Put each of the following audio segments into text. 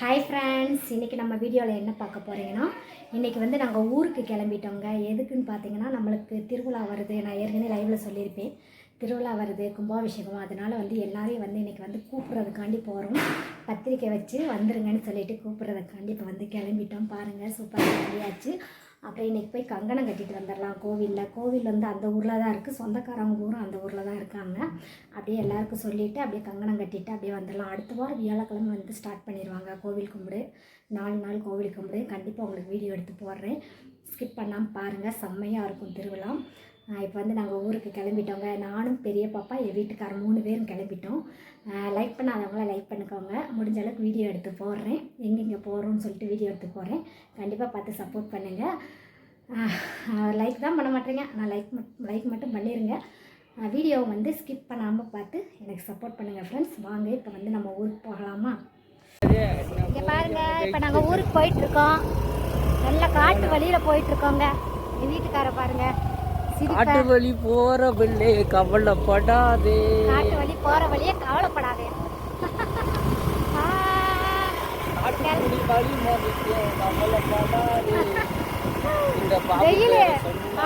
Hi friends இன்றைக்கி நம்ம வீடியோவில் என்ன பார்க்க போகிறீங்கன்னா இன்றைக்கி வந்து நாங்கள் ஊருக்கு கிளம்பிட்டோங்க. எதுக்குன்னு பார்த்தீங்கன்னா நம்மளுக்கு திருவிழா வருது. நான் ஏற்கனவே லைவில் சொல்லியிருப்பேன். திருவிழா வருது கும்பாபிஷேகம். அதனால் வந்து எல்லாரையும் வந்து இன்றைக்கி வந்து கூப்பிட்றதுக்காண்டி போகிறோம் பத்திரிக்கை வச்சு வந்துருங்கன்னு சொல்லிட்டு கூப்பிட்றதுக்காண்டி இப்போ வந்து கிளம்பிட்டோம். பாருங்கள் சூப்பராக ரெடியாச்சு அப்புறம் இன்றைக்கி போய் கங்கணம் கட்டிட்டு வந்துடலாம் கோவிலில். கோவில் வந்து அந்த ஊரில் தான் இருக்குது சொந்தக்காரங்க ஊரும் அந்த ஊரில் தான் இருக்காங்க. அப்படியே எல்லாருக்கும் சொல்லிவிட்டு அப்படியே கங்கணம் கட்டிட்டு அப்படியே வந்துடலாம் அடுத்த வாரம் வியாழக்கிழமை வந்து ஸ்டார்ட் பண்ணிடுவாங்க கோவில் கும்பிடு. நாலு நாள் கோவில் கும்பிடு. கண்டிப்பாக உங்களுக்கு வீடியோ எடுத்து போடுறேன். ஸ்கிப் பண்ணாமல் பாருங்கள் செம்மையாக இருக்கும் திருவிழா. இப்போ வந்து நாங்கள் ஊருக்கு கிளம்பிட்டோங்க. நானும் பெரிய பாப்பா என் வீட்டுக்காரர் மூணு பேரும் கிளம்பிட்டோம். லைக் பண்ணாதவங்கள லைக் பண்ணிக்கோங்க. முடிஞ்ச அளவுக்கு வீடியோ எடுத்து போடுறேன். எங்கெங்கே போகிறோம்னு சொல்லிட்டு வீடியோ எடுத்து போடுறேன். கண்டிப்பாக பார்த்து சப்போர்ட் பண்ணுங்கள் லைக் தான் பண்ண மாட்டேங்க. நான் லைக் லைக் மட்டும் பண்ணிடுங்க வீடியோவை வந்து ஸ்கிப் பண்ணாமல் பார்த்து எனக்கு சப்போர்ட் பண்ணுங்கள் ஃப்ரெண்ட்ஸ் வாங்க இப்போ வந்து நம்ம ஊருக்கு போகலாமா? இங்கே பாருங்கள் இப்போ நாங்கள் ஊருக்கு போயிட்டுருக்கோம் நல்ல காட்டு வழியில் போயிட்டுருக்கோங்க என் வீட்டுக்கார பாருங்கள் காட்டு வழி போற பிள்ளை கவலைப்படாதே. காட்டு வழி போற வழியே கவலைப்படாதே. வெயில்.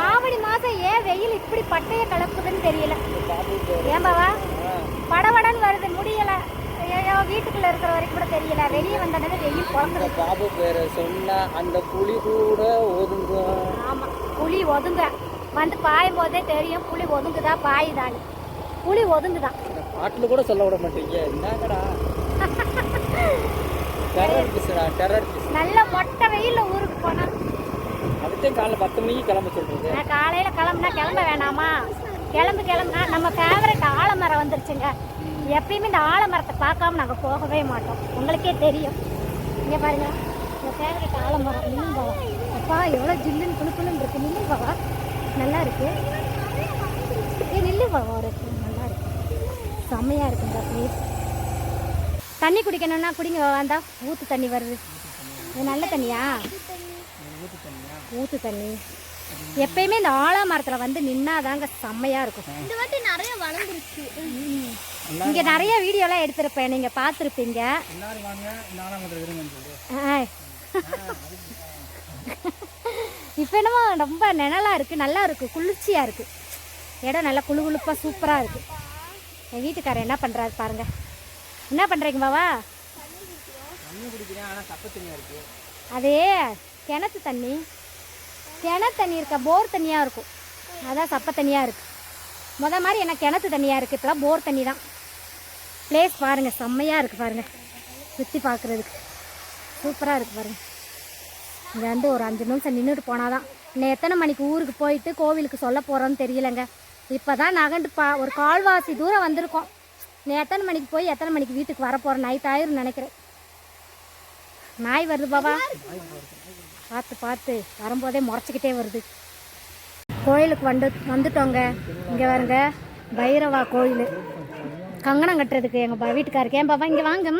ஆவணி மாசம் ஏன் வெயில் இப்படி பட்டைய கலப்புதுன்னு தெரியல. ஏன் பாவா? ஆ, படபடன்னு வருது முடியல. ஐயோ வீட்டுக்குள்ள இருக்கிற வரைக்கும் கூட தெரியல. வெளியே வந்தோடனே வெயில் குழம்புது பாபு பேரை சொன்னா அந்த புலி கூட ஒதுங்கும். ஆமா புளி ஒதுங்க. வந்து பாயும் போதே தெரியும் புளி ஒதுங்குதா பாயுதான்னு. புளி ஒதுங்குதான். பாட்டுல கூட சொல்ல விட மாட்டீங்க. என்னங்கடா? டெரர் பிசுடா டெரர் பிசு நல்ல மொட்டை வெயில்ல ஊருக்கு போனா. அதுக்கே காலைல பத்து மணிக்கு கிளம்ப சொல்றது. நான் காலையில கிளம்புனா கிளம்ப வேணாமா? கிளம்பு கிளம்புனா நம்ம ஃபேவரட் ஆலமரம் வந்துருச்சுங்க. எப்பயுமே இந்த ஆலமரத்தை பார்க்காம நாங்கள் போகவே மாட்டோம். உங்களுக்கே தெரியும். இங்கே பாருங்க. இந்த ஃபேவரட் ஆலமரம் நில்லுங்கவா அப்பா எவ்வளோ ஜில்லுன்னு குளு குளுன்னு இருக்கு. நில்லுங்கவா நல்லா இருக்கு ஏ ஒரு நல்லா இருக்கு செம்மையாக இருக்குங்க ப்ளீஸ் தண்ணி குடிக்கணும்னா குடிங்க வந்தா. ஊற்று தண்ணி வருது. இது நல்ல தண்ணியா? ஊற்று தண்ணி. எப்பயுமே இந்த ஆலமரத்தில் வந்து நின்னாதாங்க செம்மையா இருக்கும். இந்த வாட்டி நிறைய வளர்ந்துருச்சு. இங்க நிறைய வீடியோலாம் எடுத்திருப்பேன். நீங்க பார்த்துருப்பீங்க. எல்லாரும் வாங்க நாலாம் இருங்கன்னு சொல்லு இப்போ என்னமோ ரொம்ப நிழலா இருக்கு நல்லா இருக்கு குளிர்ச்சியா இருக்கு. இடம் நல்லா குளு குளுப்பா சூப்பரா இருக்கு. என் வீட்டுக்காரர் என்ன பண்றாரு பாருங்க. என்ன பண்றீங்க பாவா அதே கிணத்து தண்ணி. கிணத்து தண்ணி இருக்க? போர் தண்ணியா இருக்கும். அதான் சப்ப தண்ணியா இருக்கு. முத மாதிரி எனக்கு கிணத்து தண்ணியா இருக்கு? இப்பெல்லாம் போர் தண்ணி தான். பிளேஸ் பாருங்க செம்மையா இருக்கு பாருங்க. சுற்றி பார்க்குறதுக்கு. சூப்பராக இருக்கு பாருங்க. இங்கே வந்து ஒரு அஞ்சு நிமிஷம் நின்றுட்டு போனாதான். இன்னும் எத்தனை மணிக்கு ஊருக்கு போயிட்டு கோவிலுக்கு சொல்ல போகிறோன்னு தெரியலங்க. இப்போ தான் நகண்டு பா ஒரு கால்வாசி தூரம் வந்திருக்கோம். நீ எத்தனை மணிக்கு போய் எத்தனை மணிக்கு வீட்டுக்கு வரப்போகிறேன் நைட் ஆயிரும் நினைக்கிறேன். நாய் வருது பாபா. பார்த்து பார்த்து. வரும்போதே முறைச்சிக்கிட்டே வருது. கோயிலுக்கு வந்து வந்துட்டோங்க. இங்கே வருங்க. பைரவா கோயில். கங்கணம் கட்டுறதுக்கு எங்கள் வீட்டுக்காருக்கு. ஏன் பாபா இங்கே வாங்க.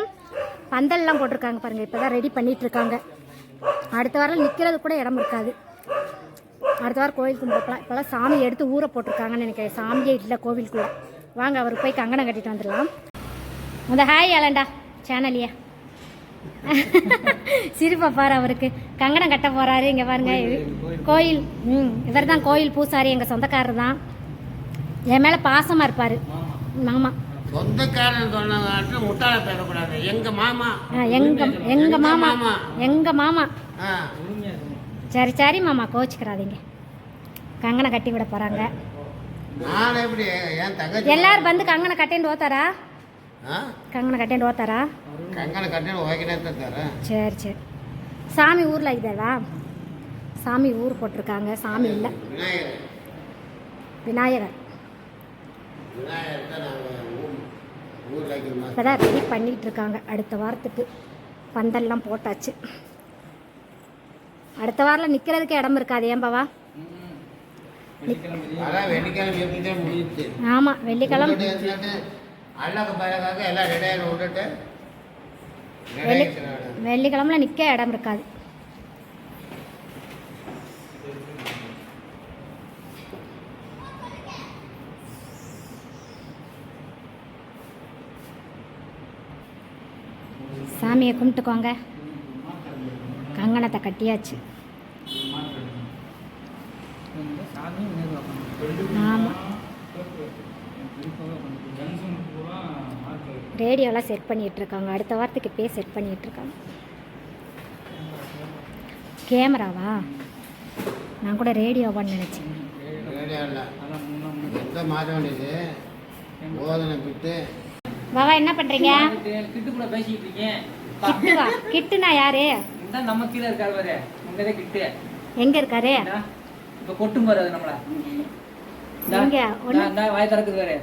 பந்தல்லாம் போட்டிருக்காங்க பாருங்கள் இப்போ தான் ரெடி பண்ணிகிட்ருக்காங்க இருக்காங்க. அடுத்த வாரம் நிற்கிறது கூட இடம் இருக்காது. அடுத்த வாரம் கோயில் கும்பிடலாம் இப்போலாம் சாமி எடுத்து ஊற போட்டிருக்காங்கன்னு நினைக்கிறேன். சாமியே இல்லை கோவிலுக்குள்ளே. வாங்க அவருக்கு போய் கங்கணம் கட்டிட்டு வந்துடலாம். முத ஹாய் அலண்டா சேனலியா? சிரிப்பா பாரு அவருக்கு. கங்கணம் கட்ட போறாரு இங்க பாருங்க. கோயில் ம் இவர் தான் கோயில். பூசாரி எங்க சொந்தக்காரர் தான் என் மேல பாசமா இருப்பாரு. மாமா. சொந்தக்காரன் சொன்னதாட்டு முட்டாள பேசக்கூடாது. எங்க மாமா? எங்க எங்க மாமா. எங்க மாமா? சரி சரி மாமா கோச்சிக்கிறாதீங்க கங்கணம் கட்டி விட போறாங்க. நான் எப்படி என் தங்கச்சி எல்லாரும் வந்து கங்கணம் கட்டின்னு ஓத்தாரா? ஆ? கங்கணம் கட்டின்னு ஓத்தாரா? கங்கனை கட்டின ஓகே தான் தரேன் சரி சரி. சாமி ஊர்ல இதா சாமி ஊர் போட்டிருக்காங்க. சாமி இல்லை. விநாயகர். விநாயகர். விநாயகர் தான் நாங்கள் ஊர் ஊரில் வைக்கிற மாதிரி இப்போ தான் ரெடி பண்ணிட்டு இருக்காங்க அடுத்த வாரத்துக்கு பந்தல்லாம் போட்டாச்சு. அடுத்த வாரம் நிற்கிறதுக்கு இடம் இருக்காது ஏன் பாவா? அதான் வெள்ளிக்கிழமை எப்படி தான் முடியுது ஆமாம் வெள்ளிக்கிழமை வெள்ளி ரெடியாக வெள்ளிக்கிழமைல நிற்க இடம் இருக்காது சாமி சாமியை கும்பிட்டுக்கோங்க. கங்கணத்தை கட்டியாச்சு. ஆமாம் ரேடியோலாம் செட் பண்ணிட்டு இருக்காங்க அடுத்த வாரத்துக்கு இப்பயே செட் பண்ணிட்டு இருக்காங்க கேமராவா? நான் கூட ரேடியோவான்னு நினச்சேன். பாபா என்ன பண்ணுறீங்க கிட்டு- கிட்டு இருக்கேன் கிட்டுவா கிட்டுனா யாரு? இந்த நம்ம கீழே இருக்காரு பாரு. உங்கதான் கிட்டு. எங்கே இருக்காரு? இப்ப கொட்டும் பாரு அது நம்மள. எங்க? ஒண்ணு- வாய் திறக்குது பாரு.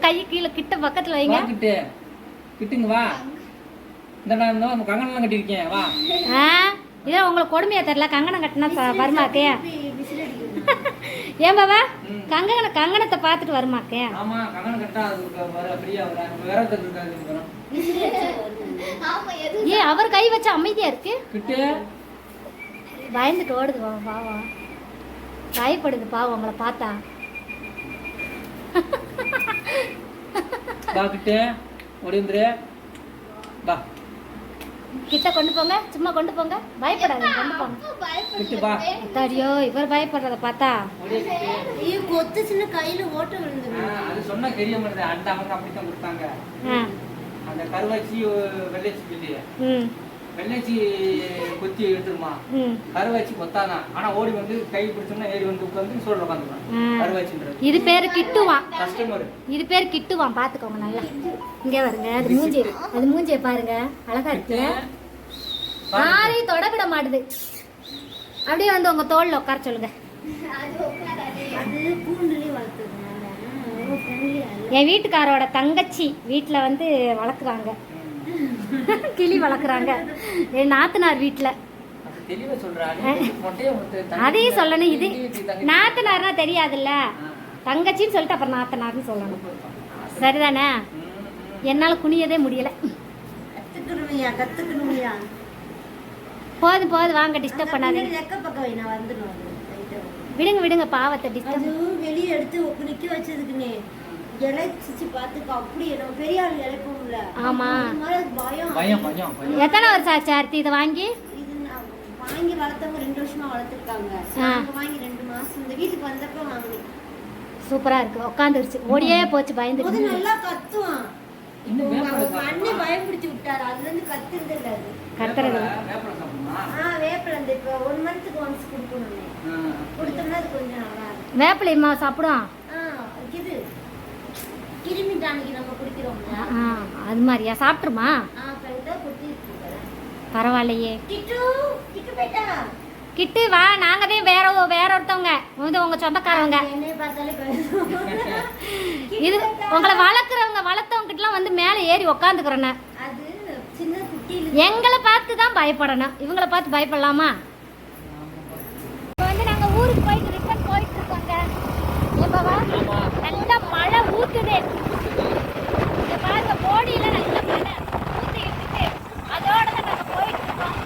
கை கீழே கிட்ட பக்கத்தில் வைங்க. வா கிட்டு. கிட்டுங்க வா. இந்த நான் நம்ம கங்கணம்லாம் கட்டியிருக்கேன் வா. ஆ? இதான் உங்களுக்கு கொடுமையா தெரியல. கங்கணம் கட்டினா வருமாக்கே. ஏன் பாபா? ம். கங்கண கங்கணத்தை பார்த்துட்டு வருமாக்கே? ஆமா கங்கணம் கட்டா அது வர ஃப்ரீயா வர விரதத்துக்கு இருக்காது இருக்கணும். ஆமா எது? ஏன் அவர் கை வச்சு அமைதியா இருக்கு? கிட்டு. பயந்துட்டு ஓடுது வா பயப்படுது பாவம் உங்களை பார்த்தா. வா கிட்டு. ஓடி வந்துரு. வா. கிட்ட கொண்டு போங்க சும்மா கொண்டு போங்க. பயப்படாதீங்க கொண்டு போங்க. அத்தாடியோ இவர் பயப்படுறத பார்த்தா? கிட்டு ஐயோ கொத்துச்சுன்னு கையில ஓட்ட விழுந்துரு ஆ, அது சொன்னா தெரிய மாட்டேது அந்த அவங்க அப்படித்தான் கொடுத்தாங்க. ஆ. அந்த கருவாச்சி வெள்ளைச்சி ம். வெள்ளைச்சி கொத்தி எடுத்துருமா? கருவாச்சி கொத்தாதான் ஆனா ஓடி வந்து கை பிடிச்சோம்னா ஏறி வந்து உட்காந்து சோழ உட்காந்துருவான். கருவாச்சின்றது. இது பேரு கிட்டுவான் கஸ்டமர். இது பேர் கிட்டுவான் பார்த்துக்கோங்க நல்லா. இங்கே வருங்க அது மூஞ்சி அது மூஞ்சியை பாருங்க. அழகா இருக்கு. யாரையும் தொட விட மாட்டுது. அப்படியே வந்து உங்க தோல்ல உட்கார சொல்லுங்க. என் வீட்டுக்காரோட தங்கச்சி வீட்டில் வந்து வளர்க்குறாங்க கிளி வளர்க்குறாங்க. என் நாத்தனார் வீட்டில் அதையும் சொல்லணும். இது நாத்தனார்னா தெரியாதுல்ல. தங்கச்சின்னு சொல்லிட்டு அப்புறம் நாத்தனார்னு சொல்லணும். சரிதானே? என்னால் குனியதே முடியல. போதும் போதும் வாங்க டிஸ்டர்ப் பண்ணாதீங்க. விடுங்க விடுங்க பாவத்தை டிஸ்டர்ப் வெளியே எடுத்து உப்பு நிக்க வச்சதுக்குனே இலைச்சிச்சு பார்த்துக்க அப்படி நம்ம பெரிய ஆள் இழைப்போம்ல ஆமா. பயம் எத்தனை வருஷம் ஆச்சு ஆர்த்தி இதை வாங்கி? இது நான் வாங்கி வளர்த்தவங்க ரெண்டு வருஷமா வளர்த்துருக்காங்க. வாங்கி ரெண்டு மாசம் இந்த வீட்டுக்கு வந்தப்ப வாங்கினேன். சூப்பராக இருக்கு. உட்காந்துருச்சு ஓடியே போச்சு போது பயந்துட்டு நல்லா கத்துவான்? அண்ணன் பயன்படுத்தி விட்டாரு. அதுல இருந்து கத்துறது இல்ல கத்துறது. வேப்பலை வேப்பலை சாப்பிடுமா? ஆ வேப்பில இந்த இப்ப ஒன் மந்த்துக்கு ஒன்ஸ் கொடுக்கணுமே. ஆ. கொடுத்தோம்னா அது கொஞ்சம் நல்லா இருக்கும். வேப்பிலை அம்மா சாப்பிடும் ஆ இது கிருமி டானிக்கு நம்ம குடிக்கிறோம்ல ஆ அது மாதிரியா? ஆ கரெக்டா குத்தி இருக்கு பரவாயில்லையே. கிட்டு கிட்டு பேட்டா கிட்டு வா நாங்கள் தான் வேற வேற ஒருத்தவங்க. இது உங்கள் சொந்தக்காரவங்க. இது உங்களை வளர்க்குறவங்க வளர்த்தவங்க கிட்டலாம் வந்து மேலே ஏறி அது குட்டியில எங்களை பார்த்து தான் பயப்படணும். இவங்கள பார்த்து பயப்படலாமா இப்போ வந்து நாங்கள் ஊருக்கு போயிட்டு ரிட்டர்ன் போயிட்டு இருக்கோங்க ஏப்பாவா நல்ல மழை ஊத்துது இங்க பாருங்க போடியில நல்ல மழை ஊத்தி இருக்குது அதோட தான் நாங்கள் போயிட்டு இருக்கோம்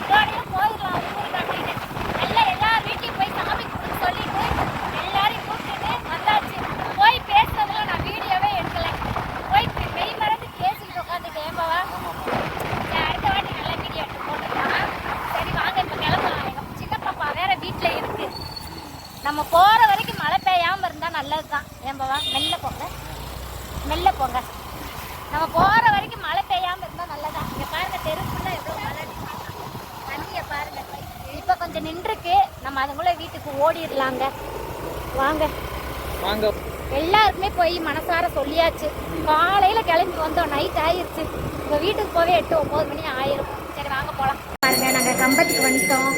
இதோடய போயிடலாம் ஊருக்கு அப்படின்னு நல்லா எல்லா வீட்டையும் போய் சாமி கும்பிட்டு சொல்லிட்டு எல்லாரையும் கூப்பிட்டுட்டு வந்தாச்சு போய் பேசுறதுல நான் வீடியோவே எடுக்கல போய் மெய் மறந்து பேசிக்கிட்டு உட்காந்துட்டு ஏப்பாவா சரி, அடுத்த வாட்டி நல்ல வீடியோ எடுத்து போட்டுக்கலாம் சரி வாங்க இப்போ கிளம்பலாம் எங்கள் சின்ன பாப்பா வேற வீட்டில் இருக்கு நம்ம போகிற வரைக்கும் மழை பெய்யாமல் இருந்தால் நல்லது தான் ஏன்பவா மெல்ல போங்க மெல்ல போங்க நம்ம போகிற வரைக்கும் மழை பெய்யாமல் இருந்தால் நல்லதா இங்கே பாருங்க தெருக்குள்ள எவ்வளோ மழை தண்ணியை பாருங்க இப்போ கொஞ்சம் நின்றுருக்கு நம்ம அதுக்குள்ளே வீட்டுக்கு ஓடிடலாங்க. வாங்க. வாங்க. எல்லாருக்குமே போய் மனசார சொல்லியாச்சு. காலையில கிளம்பி வந்தோம். நைட் ஆயிருச்சு. இப்போ வீட்டுக்கு போவே எட்டு ஒம்பது மணி ஆயிரும். சரி வாங்க போகலாம் பாருங்க நாங்கள் கம்பத்துக்கு வந்துட்டோம்.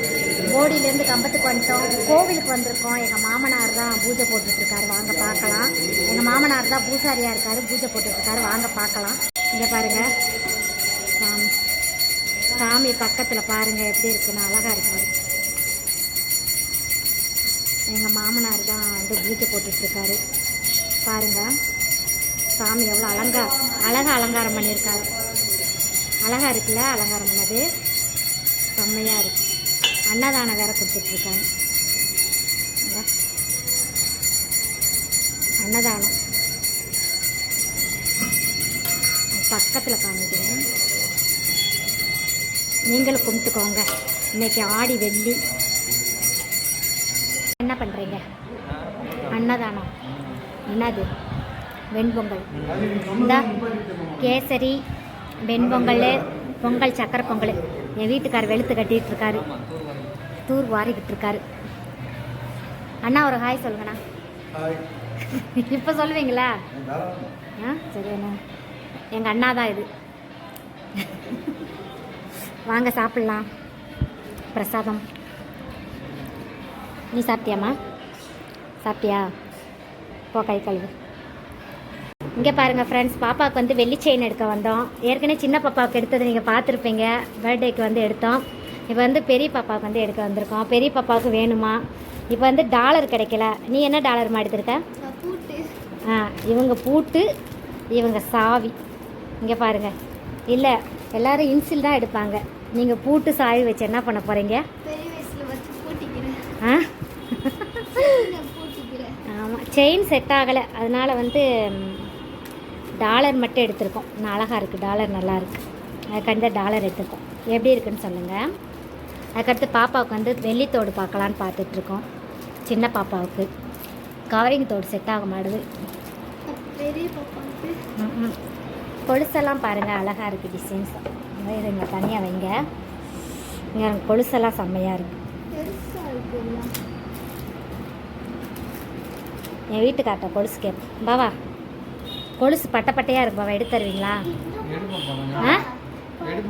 போடியிலேருந்து கம்பத்துக்கு வந்துட்டோம். கோவிலுக்கு வந்திருக்கோம். எங்கள் மாமனார் தான் பூஜை போட்டுட்டு இருக்காரு வாங்க பார்க்கலாம். எங்கள் மாமனார் தான் பூசாரியாக இருக்காரு. பூஜை போட்டுட்டு இருக்காரு வாங்க பார்க்கலாம். இங்கே பாருங்க. சாமி. சாமி பக்கத்தில் பாருங்க. எப்படி இருக்குன்னு அழகா இருக்கு. பாருங்க. எங்கள் மாமனார் தான் வந்து பூஜை போட்டுட்ருக்காரு. பாருங்கள் சாமி எவ்வளோ அலங்கா அழகா அலங்காரம் பண்ணியிருக்காரு அழகா இருக்குல்ல அலங்காரம் பண்ணது? செம்மையாக இருக்கு. அன்னதானம் வேற கொடுத்துட்ருக்காங்க. அன்னதானம். பக்கத்தில் காமிக்கிறேன். நீங்களும் கும்பிட்டுக்கோங்க. இன்னைக்கு ஆடி வெள்ளி. பண்ணுறீங்க அன்னதானம். என்னது? வெண்பொங்கல். இந்த கேசரி வெண்பொங்கல் பொங்கல் சக்கரை பொங்கல். என் வீட்டுக்கார் வெளுத்து கட்டிகிட்டு இருக்காரு தூர் வாரிக்கிட்டு இருக்காரு அண்ணா ஒரு ஹாய் சொல்லுங்கண்ணா. இப்போ சொல்லுவீங்களா? ஆ சரி அண்ணா. எங்கள் அண்ணா தான் இது. வாங்க சாப்பிட்லாம். பிரசாதம். நீ சாப்பிட்டியாம்மா சாப்பிட்டியா போ கை கழுவு இங்கே பாருங்கள் ஃப்ரெண்ட்ஸ் பாப்பாவுக்கு வந்து வெள்ளி செயின் எடுக்க வந்தோம். ஏற்கனவே சின்ன பாப்பாவுக்கு எடுத்தது நீங்கள் பார்த்துருப்பீங்க. பர்த்டேக்கு வந்து எடுத்தோம். இப்போ வந்து பெரிய பாப்பாவுக்கு வந்து எடுக்க வந்திருக்கோம். பெரிய பாப்பாவுக்கு வேணுமா? இப்போ வந்து டாலர் கிடைக்கல. நீ என்ன டாலர்மா எடுத்திருக்க? ஆ இவங்க பூட்டு இவங்க சாவி. இங்கே பாருங்கள் இல்லை எல்லாரும் இன்சில் தான் எடுப்பாங்க. நீங்கள் பூட்டு சாவி வச்சு என்ன பண்ண போகிறீங்க ஆ? செயின் செட் ஆகலை. அதனால் வந்து டாலர் மட்டும் எடுத்திருக்கோம். நான் அழகாக இருக்குது டாலர் நல்லா இருக்குது அதுக்கடுத்து டாலர் எடுத்திருக்கோம். எப்படி இருக்குன்னு சொல்லுங்கள் அதுக்கடுத்து பாப்பாவுக்கு வந்து வெள்ளித்தோடு பார்க்கலான்னு பார்த்துட்ருக்கோம் சின்ன பாப்பாவுக்கு. கவரிங் தோடு செட் ஆக மாட்டுது. பெரிய பாப்பாவுக்கு. கொலுசெல்லாம் பாருங்கள் அழகாக இருக்குது டிசைன்ஸ் இருங்க தனியாக வைங்க. இங்கே கொலுசெல்லாம் செம்மையாக இருக்குது என் வீட்டுக்கார்ட்ட கொலுசு கேட்பேன் பாவா கொலுசு பட்டை பட்டையாக இருக்கு பாவா எடுத்து தருவீங்களா ஆ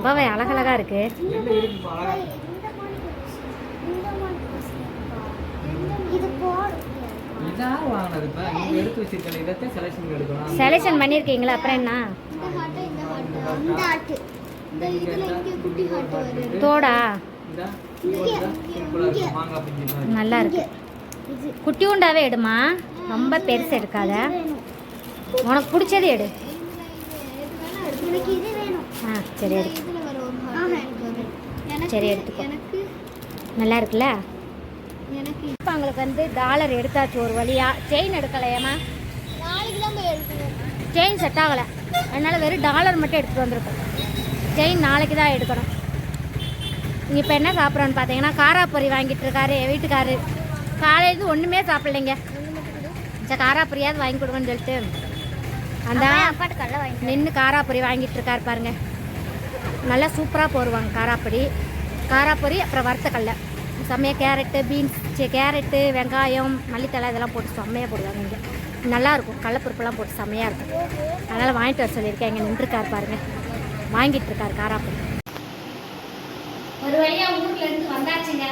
பாவா அழகழகா இருக்கு செலெக்ஷன் பண்ணியிருக்கீங்களா அப்புறம் என்ன குட்டி தோடா நல்லா இருக்கு இது குட்டியூண்டாவே எடுமா ரொம்ப பெருசு எடுக்காத. உனக்கு பிடிச்சது எடு. ஆ சரி எடு. சரி, எடுத்துக்கோ. நல்லா இருக்குல்ல? எனக்கு இப்போ அவங்களுக்கு வந்து டாலர் எடுத்தாச்சு ஒரு வழியா. செயின் எடுக்கலையாம்மா? செயின் செட் ஆகலை. அதனால வெறும் டாலர் மட்டும் எடுத்துகிட்டு வந்திருக்கோம். செயின் நாளைக்கு தான் எடுக்கணும். இப்போ என்ன சாப்பிட்றோன்னு பார்த்தீங்கன்னா காராப்பொரி வாங்கிட்டு இருக்காரு வீட்டுக்காரு. காலையிலேருந்து ஒன்றுமே சாப்பிடலைங்க. சரி காராப்பொரியாவது வாங்கி கொடுங்கன்னு சொல்லிட்டு அந்த நின்று காராப்பொரி வாங்கிட்டு இருக்காரு பாருங்க. நல்லா சூப்பராக போடுவாங்க காராப்பொரி காராப்பொரி அப்புறம் வறுத்த கடல செம்மையாக கேரட்டு பீன்ஸ் கேரட்டு வெங்காயம் மல்லித்தலை இதெல்லாம் போட்டு செம்மையாக போடுவாங்க இங்கே. நல்லாயிருக்கும் கடலப்பருப்புலாம் போட்டு செம்மையாக இருக்கும். அதனால் வாங்கிட்டு வர சொல்லியிருக்கேன். இங்கே நின்றுருக்காரு பாருங்க. வாங்கிட்டு இருக்காரு காராப்பொரி ஒரு வழியாக ஊர்ல இருந்து வந்தாச்சுங்க.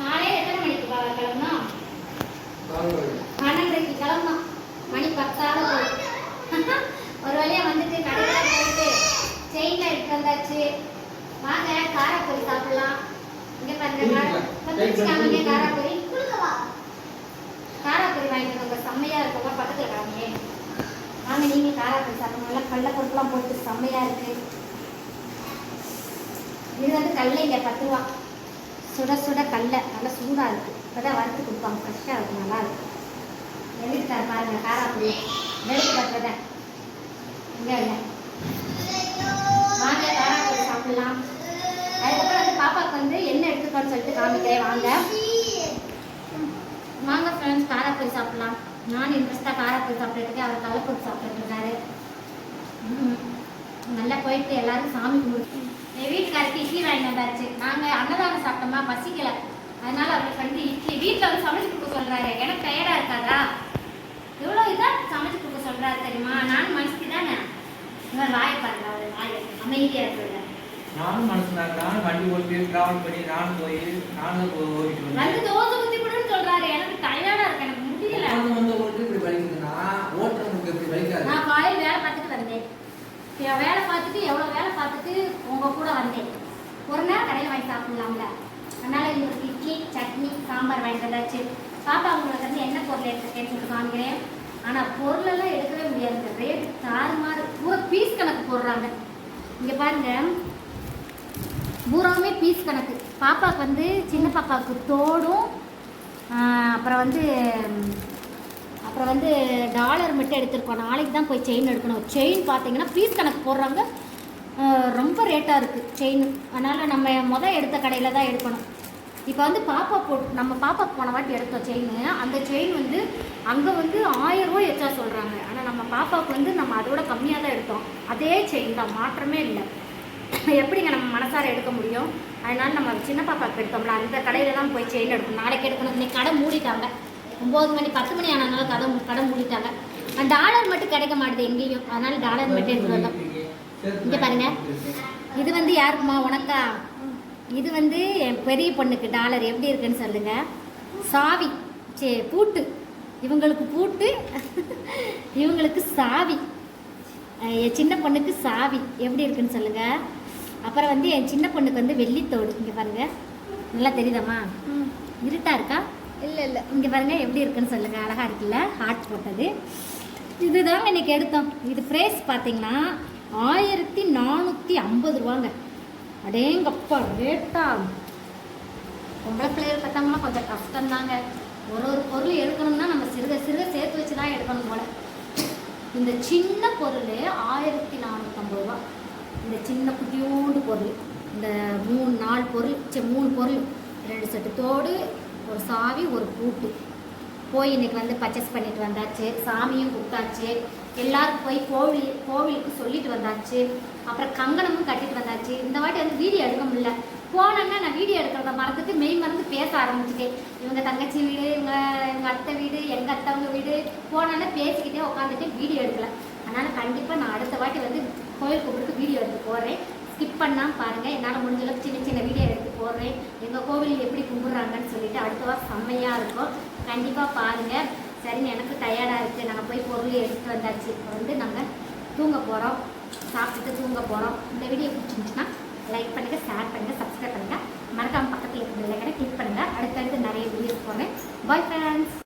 காலையில் எத்தனை மணிக்கு கிளம்பணும்? பன்னெண்டரைக்கு கிளம்பணும் மணி பத்தாவது. ஒரு வழியா வந்துட்டு கடையில் போயிட்டு செயின்ல எடுத்து வந்தாச்சு. வாங்க காராப்பொரி சாப்பிடலாம். இங்க பாருங்க பத்து காராப்பொரி காராப்பொரி வாங்கிட்டு வாங்க செம்மையா இருக்கும். பக்கத்துல காமிங்க வாங்க நீங்க காராப்பொரி சாப்பிடணும் நல்லா கடல பருப்புலாம் போட்டு செம்மையா இருக்கு. இது வந்து கடலைங்க பத்து ரூபா சுட சுட கடலை நல்லா சூடாக இருக்குது அப்போதான் வறுத்து கொடுப்பாங்க. ஃப்ரெஷ்ஷாக இருக்கும். நல்லா இருக்கும். எழுதிட்டார் பாருங்க. காராப்பொடி வெளுத்து கட்டுறத இங்கே இல்லை வாங்க காராப்பொடி சாப்பிடலாம். அதுக்கப்புறம் வந்து பாப்பாவுக்கு வந்து என்ன எடுத்துக்கோன்னு சொல்லிட்டு காமிக்கிறேன். வாங்க. வாங்க ஃப்ரெண்ட்ஸ் காராப்பொரி சாப்பிடலாம். நான் இன்ட்ரெஸ்ட்டாக காராப்பொரி சாப்பிட்டுட்டு அவர் கள்ளப்பொரி சாப்பிட்டுட்டு இருக்காரு. ம். நல்லா போயிட்டு எல்லாரும் சாமி கும்பிட்டு என் வீட்டுக்காரருக்கு இட்லி வாங்கி வந்தாச்சு. நாங்கள் அன்னதானம் சாப்பிட்டோமா? பசிக்கலை. அதனால அவருக்கு வந்து இட்லி வீட்டில் வந்து சமைச்சு கொடுக்க சொல்றாரு. எனக்கு டயர்டாக இருக்காதா? எவ்வளோ இதாக சமைச்சு கொடுக்க சொல்றாரு தெரியுமா? நான் மனசுக்கு தானே இவர் வாயை பாருங்க அவர் வாயை. அமைதியாக இருக்கிறார் நானும் மனசுனாங்க நானும் வண்டி ஓட்டி டிராவல் பண்ணி நானும் போய் நானும் ஓடிட்டு வந்து தோசை ஊற்றி கொடுன்னு சொல்றாரு. எனக்கு டயர்டாக இருக்கு எனக்கு முடியல. வந்து ஓட்டு இப்படி வலிக்குதுன்னா ஓட்டுறவங்களுக்கு இப்படி வலிக்காது? நான் காலையில் வேலை பார்த்துட்டு வந்தேன். வேலை பார்த்துட்டு எவ்வளோ வேலை பார்த்துட்டு உங்கள் கூட வந்தேன். ஒரு நேரம் கடையில் வாங்கி சாப்பிடலாம்ல? அதனால் எங்களுக்கு இட்லி சட்னி சாம்பார் வாங்கிட்டு வந்தாச்சு. பாப்பா உங்களுக்கு வந்து என்ன பொருள் எடுத்துருக்கேன்னு சொல்லிட்டு காமிக்கிறேன் ஆனால் பொருளெல்லாம் எடுக்கவே முடியாது. ரேட் தாறுமாறு பூரா பீஸ் கணக்கு போடுறாங்க. இங்கே பாருங்க. பூராவுமே பீஸ் கணக்கு. பாப்பாவுக்கு வந்து சின்ன பாப்பாவுக்கு தோடும் அப்புறம் வந்து அப்புறம் வந்து டாலர் மட்டும் எடுத்திருக்கோம். நாளைக்கு தான் போய் செயின் எடுக்கணும். செயின் பார்த்தீங்கன்னா பீஸ் கணக்கு போடுறாங்க. ரொம்ப ரேட்டாக இருக்குது செயின் அதனால் நம்ம மொதல் எடுத்த கடையில் தான் எடுக்கணும். இப்போ வந்து பாப்பா போ நம்ம பாப்பா போன வாட்டி எடுத்த செயின் அந்த செயின் வந்து அங்கே வந்து ஆயிரம் ரூபாய் எச்சா சொல்கிறாங்க ஆனால் நம்ம பாப்பாவுக்கு வந்து நம்ம அதோட கம்மியாக தான் எடுத்தோம். அதே செயின் தான் மாற்றமே இல்லை. எப்படிங்க நம்ம மனசார எடுக்க முடியும்? அதனால நம்ம சின்ன பாப்பாவுக்கு எடுத்தோம்ல அந்த கடையில் தான் போய் செயின் எடுக்கணும். நாளைக்கு எடுக்கணும். இன்னைக்கு கடை மூடிட்டாங்க. ஒம்பது மணி பத்து மணி ஆனதுனால கடை கடை மூடிட்டாங்க. டாலர் மட்டும் கிடைக்க மாட்டேது எங்கேயும். அதனால டாலர் மட்டும் எடுத்துட்டு வந்தோம். இங்கே பாருங்க. இது வந்து யாருக்குமா? உனக்கா? இது வந்து என் பெரிய பொண்ணுக்கு டாலர் எப்படி இருக்குன்னு சொல்லுங்க. சாவி. சே பூட்டு. இவங்களுக்கு பூட்டு. இவங்களுக்கு சாவி. என் சின்ன பொண்ணுக்கு சாவி எப்படி இருக்குன்னு சொல்லுங்க. அப்புறம் வந்து என் சின்ன பொண்ணுக்கு வந்து வெள்ளித்தோடு. இங்கே பாருங்க. நல்லா தெரியுதாம்மா? இருட்டா இருக்கா? இல்லை இல்லை. இங்கே பாருங்க எப்படி இருக்குன்னு சொல்லுங்க. அழகா இருக்குல்ல? ஹார்ட் போட்டது. இதுதாங்க இன்னைக்கு எடுத்தோம். இது ப்ரைஸ் பார்த்தீங்கன்னா ஆயிரத்தி நானூற்றி ஐம்பது ரூபாங்க. அடேங்கப்பா ரேட்டா பொம்பளை பிள்ளைகள் பார்த்தோம்னா கொஞ்சம் கஷ்டம்தாங்க. ஒரு ஒரு பொருள் எடுக்கணும்னா நம்ம சிறுக சிறுக சேர்த்து வச்சு தான் எடுக்கணும் போல. இந்த சின்ன பொருள் ஆயிரத்தி நானூற்றம்பது ரூபா. இந்த சின்ன குட்டியோண்டு பொருள். இந்த மூணு நாலு பொருள் சரி மூணு பொருள். ரெண்டு செட்டு தோடு ஒரு சாவி ஒரு பூட்டு. போய் இன்னைக்கு வந்து பர்ச்சேஸ் பண்ணிட்டு வந்தாச்சு. சாமியும் கொடுத்தாச்சு. எல்லாரும் போய் கோவில் கோவிலுக்கு சொல்லிட்டு வந்தாச்சு. அப்புறம் கங்கணமும் கட்டிட்டு வந்தாச்சு. இந்த வாட்டி வந்து வீடியோ எடுக்க முடியல. போனோன்னா நான் வீடியோ எடுக்கிறத மறந்துட்டு மெய் மறந்து பேச ஆரம்பிச்சிட்டேன். இவங்க தங்கச்சி வீடு இவங்க இவங்க அத்தை வீடு எங்கள் அத்தவங்க வீடு போனோன்னா பேசிக்கிட்டே உட்காந்துட்டு வீடியோ எடுக்கல. அதனால் கண்டிப்பாக நான் அடுத்த வாட்டி வந்து கோயில் கூப்பிட்டு வீடியோ எடுத்து போடுறேன் ஸ்கிப் பண்ணாமல் பாருங்கள் என்னால் முடிஞ்ச அளவுக்கு சின்ன சின்ன வீடியோ எடுத்து போடுறேன் எங்கள் கோவில் எப்படி கும்பிட்றாங்கன்னு சொல்லிட்டு அடுத்த வாரம் செம்மையாக இருக்கும். கண்டிப்பாக பாருங்கள் சரிங்க எனக்கு டயர்டாக இருக்குது நாங்கள் போய் பொருள் எடுத்துட்டு வந்தாச்சு. இப்போ வந்து நாங்கள் தூங்க போகிறோம் சாப்பிட்டுட்டு தூங்க போகிறோம் இந்த வீடியோ பிடிச்சிருந்துச்சுன்னா லைக் பண்ணுங்கள் ஷேர் பண்ணுங்கள் சப்ஸ்கிரைப் பண்ணுங்கள் மறக்காம பக்கத்தில் இருக்கிற லைக்கனை கிளிக் பண்ணுங்கள் அடுத்தடுத்து நிறைய வீடியோஸ் போடுறேன். Bye friends